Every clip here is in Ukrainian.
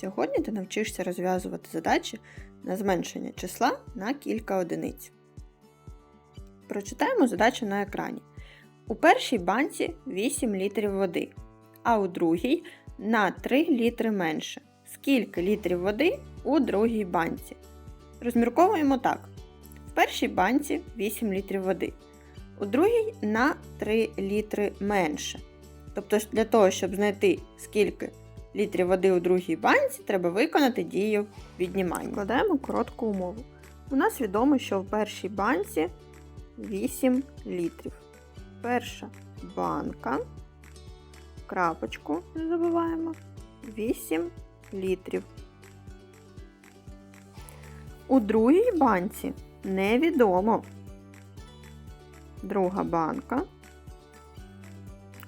Сьогодні ти навчишся розв'язувати задачі на зменшення числа на кілька одиниць. Прочитаємо задачу на екрані. У першій банці 8 літрів води, а у другій на 3 літри менше. Скільки літрів води у другій банці? Розмірковуємо так. В першій банці 8 літрів води, у другій на 3 літри менше. Тобто для того, щоб знайти скільки літрів води у другій банці, треба виконати дію віднімання. Складаємо коротку умову. У нас відомо, що в першій банці 8 літрів. Перша банка, крапочку не забуваємо, 8 літрів. У другій банці невідомо. Друга банка,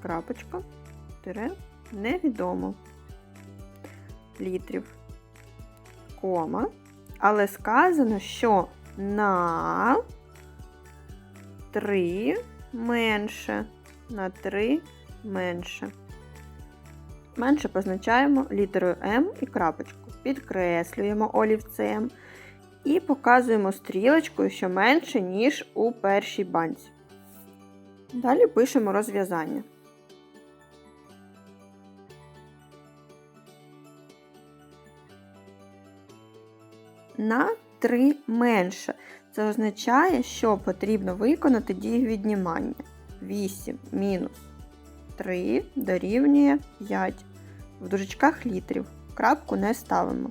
крапочка, тире, невідомо літрів, кома, але сказано, що на 3 менше, на 3 менше. Менше позначаємо літерою М і крапочку. Підкреслюємо олівцем і показуємо стрілочкою, що менше, ніж у першій банці. Далі пишемо розв'язання. На 3 менше. Це означає, що потрібно виконати дію віднімання. 8 мінус 3 дорівнює 5. В дужечках літрів. Крапку не ставимо.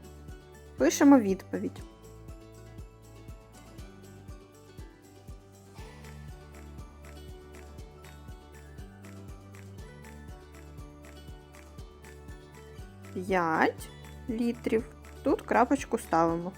Пишемо відповідь. П'ять літрів. Тут крапочку ставимо.